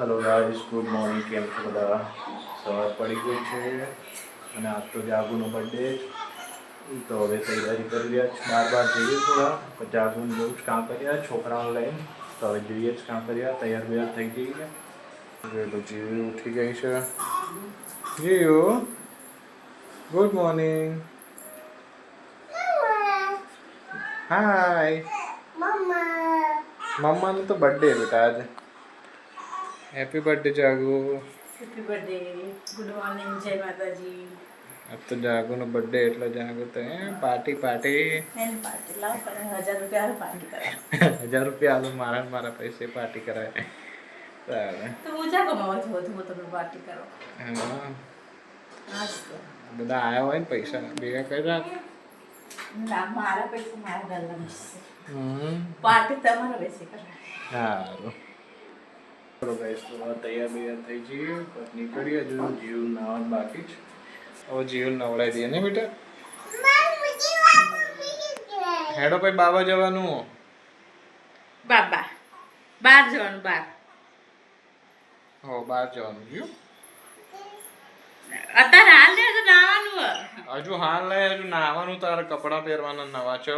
Hello guys good morning કેમ છો બધા? સવાર પડી ગઈ છે અને આજ તો જાગુનો બર્થડે તો હવે તૈયારી કરી રહ્યા છે. બાર બાર જઈએ થોડા. પછી જાગુને બહુ જ કામ કર્યા છોકરાઓને લઈને. તો હવે જોઈએ જ કામ કર્યા તૈયાર બૈયાર થઈ ગઈ છે. તો જીવી ઉઠી ગઈ છે. જીયુ. ગુડ મોર્નિંગ હાય મમ્માનો તો બર્થડે બેટા આજે. Happy birthday Jagu happy birthday good morning જય માતાજી આજ તો જાગુનો બર્થડે એટલે જાગુ તો હે પાર્ટી પાર્ટી એન પાર્ટી લાવ પણ હજાર રૂપિયા પાર્ટી કરાય. હજાર રૂપિયા આલો મારા મારા પૈસે પાર્ટી કરાય. સારું. તો હું જાગો કમાવા છું વધુ તમે પાર્ટી કરો હા. તો બધા આયા હોય ને પૈસા? ભેગા કરી રાખ. ના મારા પૈસા મારા ગલ્લા હમ. પાર્ટી તમારા બેસી કરાય. સારું. ચલો ગાઈસ તૈયાર બૈયાર થઈ જઈએ પછી નીકળીએ. હજુ જીવ નાવાનું બાકી છે. હવે જીવ નવડાવી દઈએ ને બેટા? હેડો ભાઈ બાબા જવાનું બાબા બાર જવાનું બાર હો બહાર જવાનું. ગયું અત્યારે હાલ નાવાનું હજુ હાલ લે હજુ નાવાનું તારે કપડાં પહેરવાના નવા છો?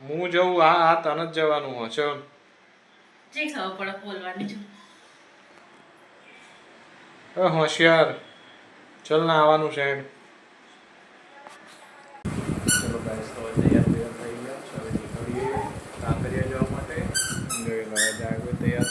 હું જવું આ આ તને જ જવાનું હો છો? જે ખબર પડે બોલવાની છું હોશિયાર. ચલ ના આવવાનું ચલો તૈયાર તૈયાર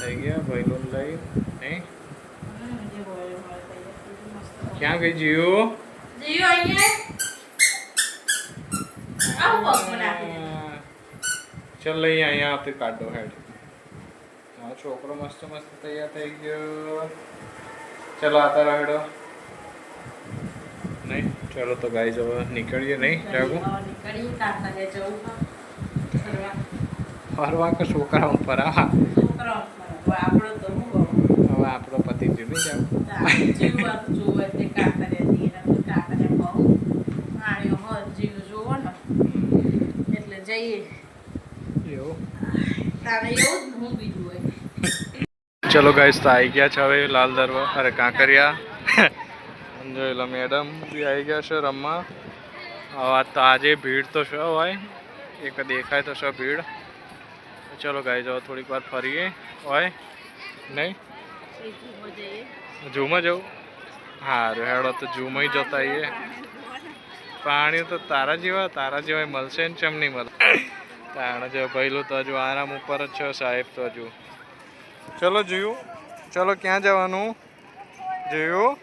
થઈ ગયા. છે. ક્યાં ગઈ જીઓ? જીઓ અહીંયા. ચલ લઈ અહીંયા આપણે કાઢો હેડ. હા છોકરો મસ્ત મસ્ત તૈયાર થઈ ગયો. ચલો આતા રહેડો નહીં ચલો તો ગાઈ હવે નીકળીએ નહીં જાગું. ફરવા. કે છોકરા ઉપર? આ આપણો તો હું કહું. હવે આપણો પતિ જીવ જાવ જઈએ. એવું? તારે એવું જ હું બીજું હોય. ચલો ગાઈસ તો આવી ગયા છે હવે લાલ દરવા અરે, કાંકરિયા. જોઈ લો મેડમ બી આવી ગયા છે રમવા. હવે તો આજે ભીડ તો છે હોય એક દેખાય તો છે ભીડ. ચલો ગાઈ જાઓ થોડીક વાર ફરીએ. હોય નહીં? ઝૂમાં જવું? સારું હેડો, તો જૂમાં જતા આવીએ પાણી તો તારા જેવા તારા જેવા મળશે ને ચમ નહીં મળે. તારા જેવા પહેલું તો હજુ આરામ ઉપર જ છે, સાહેબ તો હજુ. ચલો જોયું. ચલો ક્યાં જવાનું? જોયું.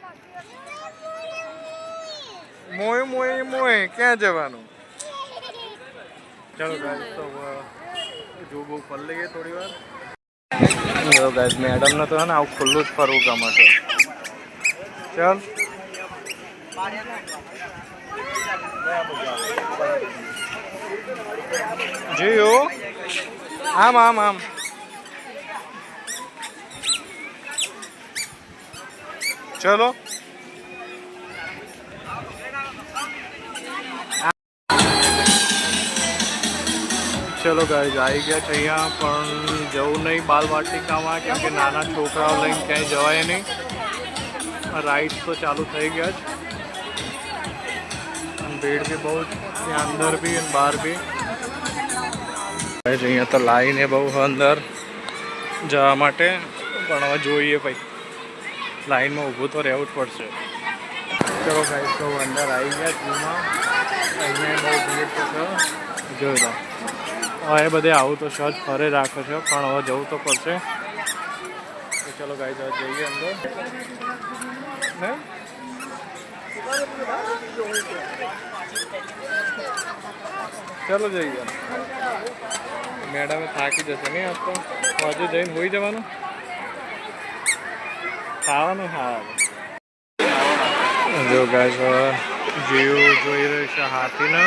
મોય મોય મોય. ક્યાં જવાનું? ચલો ગાઈસ તો જો બહુ ફરી લઈએ થોડી વાર. જો ગાઈસ મેડમ ને તો હે ને આવું ખુલ્લું જ ફરવું ગમે છે. ચાલ. જીયો. આમ આમ આમ. ચલો. ચલો ગાઈઝ આવી ગયા છે અહીંયા, પણ જવું નહીં બાલ વાટિકામાં કેમ કે નાના છોકરાઓ લઈને ક્યાંય જવાય નહીં. રાઈડ તો ચાલુ થઈ ગયા છે અને ભીડ બી બહુ ત્યાં અંદર બી અને બહાર બી. અહીંયા તો લાઈને બહુ અંદર જવા માટે, પણ હવે જોઈએ ભાઈ. લાઈનમાં ઊભું તો રહેવું જ પડશે. ચલો ભાઈ તો અંદર આવી ગયા જૂમાં અહીંયા બહુ ભીડ થશે જોઈ લો. હવે બધે આવું તો સહજ ફરે રાખે છે, પણ હવે જવું તો પડશે. તો ચલો ગાઈ હવે જઈએ અંદર. ને ચલો જઈએ. મેડમે થાકી જશે નહીં આજ તો હજુ જઈને હોઈ જવાનું? ખાવાનું ખાવાનું જો ગાય જીવ જોઈ રહ્યું છે હાથીને.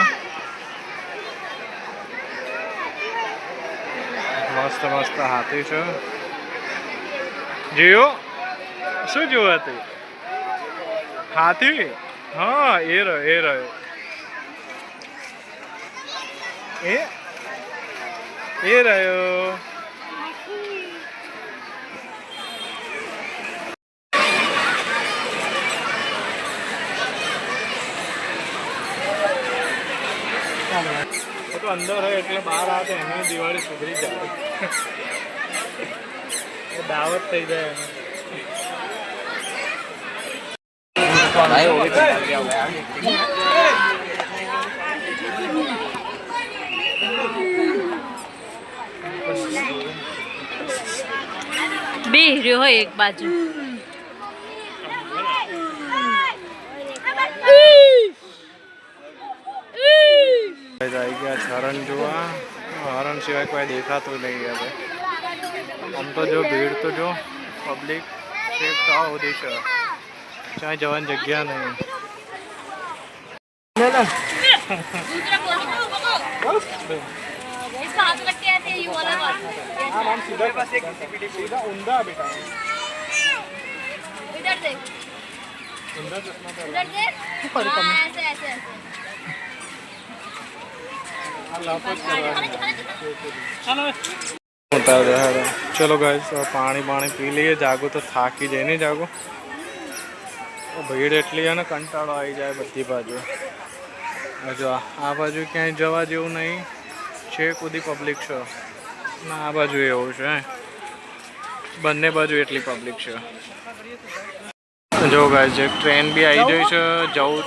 મસ્ત મસ્ત હાથી છે. જીઓ શું જોવા હતું? હાથી? હા, એ રહ્યો એ રહ્યો. એ રહ્યો. અંદર હોય એટલે બહાર આવે તો દિવાળી સુધરી જાય દાવત થઈ જાય. બે રહ્યો હોય એક બાજુ ગયા છે હરણ જોવા હરણ સિવાય કોઈ દેખાતું નહીં હવે આમ તો જો ભીડ તો જો પબ્લિક શેપ તો આ બધી છે ક્યાંય જવાની જગ્યા નહીં इसका हाथ लग के ऐसे ये वाला बात સીધા ઊંધા બેટા इधर देख ઊંધા ચશ્મા પહેરો. इधर देख हाँ, ऐसे ऐसे ऐसे આ લાપો જ કરવાની. चलो ઉતાર દે હારો. ચલો ગાઈસ પાણી પાણી પી લઈએ જાગો તો થાકી જાય નહીં જાગો ભીડ એટલી છે ને કંટાળો આવી જાય બધી બાજુ આ જો આ- આ બાજુ ક્યાંય જવા જેવું નહીં છે કુદી પબ્લિક છે ના આ બાજુ એવું છે બંને બાજુ એટલી પબ્લિક છે જો ગાઈસ એક ટ્રેન બી આવી ગઈ છે જવું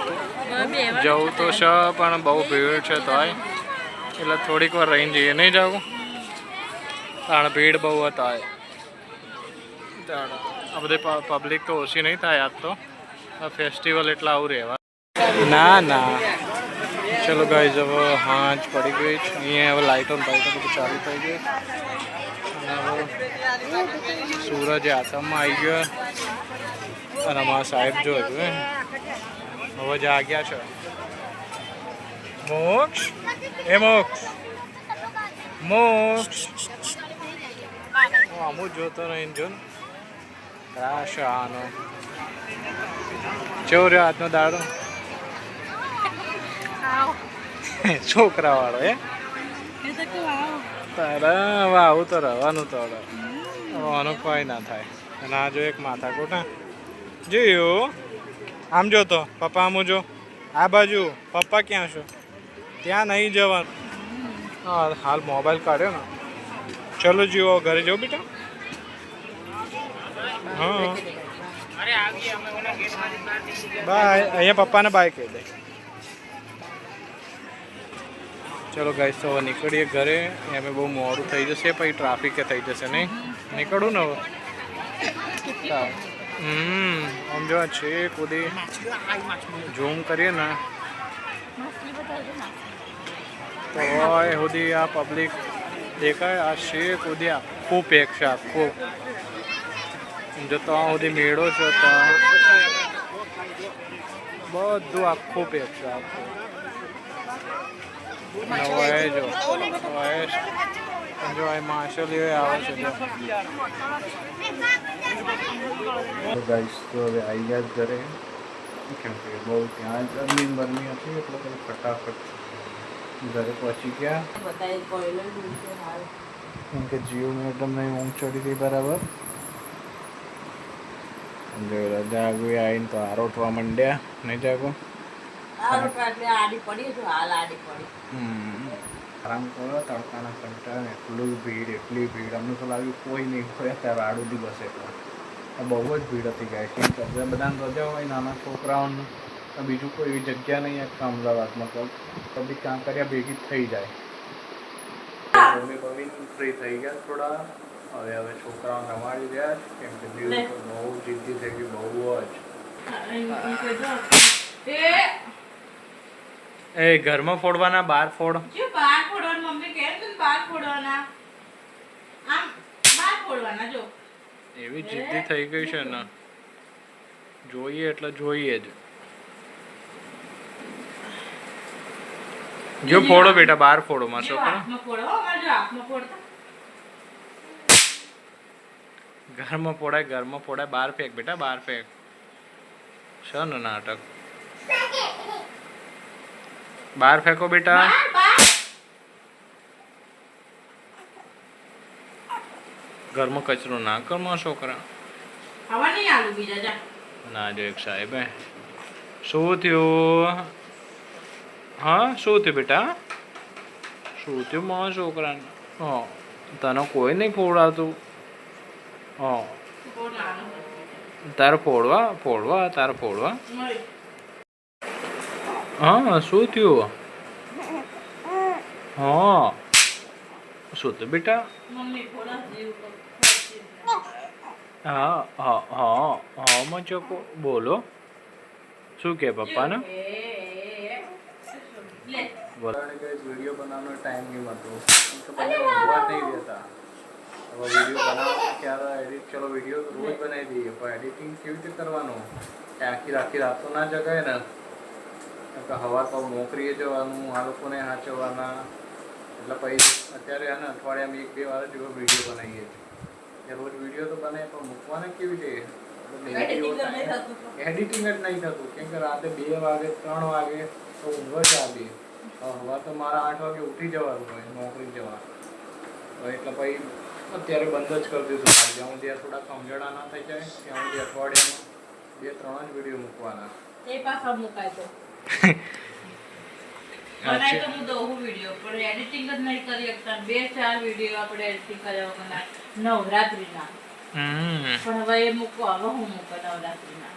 જવું તો છે પણ બહુ ભીડ છે તોય. એટલે થોડીક વાર રહીને જઈએ. નહીં જાવું? કારણ ભીડ બહુ હતા આ બધી પબ્લિક તો ઓછી નહીં થાય આજ તો. ફેસ્ટિવલ એટલે આવું રહેવા. ના ના. ચલો ગાઈઝ હવે હાંજ પડી ગઈ છે. અહીંયા હવે લાઇટો બાઇટો બધું ચાલુ થઈ અને સૂરજ આસામમાં આવી ગયો. અને અમારા સાહેબ જો હજુ હવે જાગ્યા છે. મોક્ષ એ મોક્ષ મોક્ષ હું અમુ જ જોતો નહીં જો રાશાનો ચેવો રહ્યો આજનો દાડો છોકરા વાળો એ તારા હવે આવું તો રહેવાનું તો હવે આનું કોઈ ના થાય અને આ જો એક માથાકૂટ હા જોયું આમ જો તો પપ્પા આમ જો આ બાજુ પપ્પા ક્યાં છો ત્યાં નહીં જવાનું. હા હાલ મોબાઈલ કાઢ્યો ને. ચલો જીવો ઘરે જાઓ બેટા. હા. બાય. અહીંયા પપ્પાને બાય કહી દે. ચલો ગાઈસ તો હવે નીકળીએ ઘરે. અમે બહુ મોડું થઈ જશે પછી ટ્રાફિક થઈ જશે નહીં? નીકળું ને હવે. હમ આમ જો છે કુદી. ઝૂમ કરીએ ને. હોય સુધી આ પબ્લિક દેખાય. આ શેખ સુધી આખું પેક છે, આખું. જો ત્યાં સુધી મેળો છે ત્યાં બધું આખું પેક છે, આખું. નવાય જો જો આ માર્શલ આવે છે ગાઈસ તો આવી ગયા ઘરે કેમ કે બહુ ત્યાં ગરમી ગરમી હતી એટલે પછી ફટાફટ ઘરે પહોંચી ગયા. કેમ કે જીઓ મેડમને ઊંઘ ચડી ગઈ બરાબર. જો આવી આવીને તો આરોટવા માંડ્યા નહીં જાગો. આરામ કરો તડકાના કંટાળે એટલું ભીડ એટલી ભીડ. અમને તો લાગ્યું કોઈ નહીં હોય ત્યારે આડું દિવસ એટલે બહુ જ ભીડ હતી ગાય કેમ કે બધા બધાને રજા હોય નાના છોકરાઓને તો બીજું કોઈ એવી જગ્યા નહીં આખા અમદાવાદમાં. તો બધી કાંકરિયા ભેગી થઈ જાય. મમ્મી મમ્મી ફ્રી થઈ ગયા થોડા. હવે હવે છોકરાઓ રમાડી ગયા છે. કેમ કે દીવ બહુ જિદ્દી થઈ ગઈ બહુ જ. એ એ ઘરમાં ફોડવાના બહાર ફોડ. જો બહાર ફોડવાનું મમ્મી કહે બાર ફોડવાના. આમ બહાર ફોડવાના જો. એવી જિદ્દી થઈ ગઈ છે ને. જોઈએ એટલે જોઈએ જ. જો ફોડો બેટા બહાર ફોડો માં છોકરા. ઘરમાં ફોડાય ઘરમાં ફોડાય બહાર ફેંક બેટા બહાર ફેંક. છે ને નાટક. બહાર ફેંકો બેટા બાર બાર ઘરમાં કચરો ના કરમાં છોકરા. હવે નહીં આલુ બીજા જા. ના જો એક સાહેબ શું થયું? હા શું થયું બેટા? શું થયું મારા છોકરાને? હા તને કોઈ નહીં ફોડાતું હા. તારે ફોડવા ફોડવા તારે ફોડવા. હા શું થયું? હા. શું તો બેટા. હા હા હા હા મચકો બોલો. શું કે પપ્પાને. વીડિયો બનાવવાનો ટાઈમ નહીં મળતો ઊંઘવા નહીં દેતા. હવે વીડિયો બનાવવાનો ક્યારે એડિટ ચલો વીડિયો રોજ બનાવી દઈએ. પણ એડિટિંગ કેવી રીતે કરવાનું? આખી આખી રાત તો ના જગાય ને? હવાર તો નોકરીએ જવાનું આ લોકોને સાચવવાના એટલે પછી અત્યારે હે અઠવાડિયામાં એક બે વાર જ વીડિયો બનાવીએ છીએ. રોજ વીડિયો તો બનાવીએ પણ મૂકવાના કેવી રીતે. એડિટિંગ જ નહીં થતું. કેમ કે રાતે બે વાગે ત્રણ વાગે તો ઊંઘ જ આવી. હવા તો મારા આઠ વાગે ઉઠી જવાનું હોય નોકરી જવાનું. તો એટલે પછી અત્યારે બંધ જ કરી દીધું. મારે જ્યાં સુધી થોડા સમજણા ના થઈ જાય ત્યાં સુધી અઠવાડિયામાં બે ત્રણ જ વીડિયો મૂકવાના. એ પાછા મુકાય તો. બનાય તો હું દઉં વીડિયો પણ એડિટિંગ જ નહીં કરી શકતા. બે ચાર વીડિયો આપણે એડિટિંગ કર્યા વગરના નવરાત્રીના. પણ હવે એ મૂકો હવે હું મૂકો નવરાત્રીના.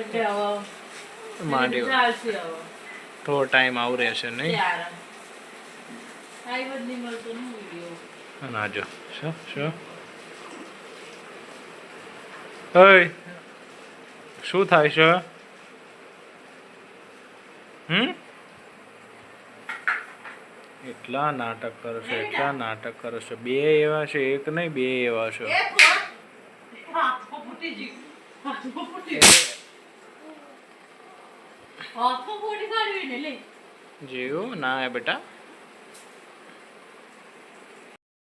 એટલે હવે માંડી ચાલશે હવે. થોડો ટાઈમ આવું રહેશે નહીં? ટાઈમ જ નહીં મળતો ને વીડિયો. ના જો. શું શું? ઓય. શું થાય છે હમ? એટલા નાટક કરો છો એટલા નાટક કરો છો. બે એવા છે એક નહીં બે એવા છે. જેવું ના હે બેટા.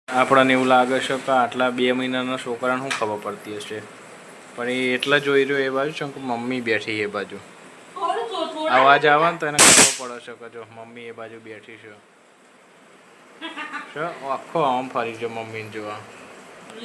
આપણને એવું લાગે છે કે આટલા બે મહિનાના છોકરાને શું ખબર પડતી હશે? પણ એ એટલા જોઈ રહ્યો એ બાજુ છે કે મમ્મી બેઠી એ બાજુ. અવાજ આવે ને તો એને ખબર પડે છે કે જો મમ્મી એ બાજુ બેઠી છે. શું આખો આમ ફરી જો મમ્મી જોવા. ગુડ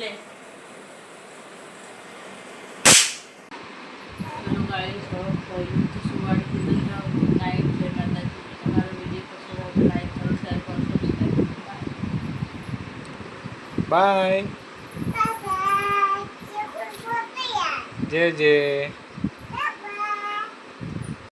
નાઇટ જય.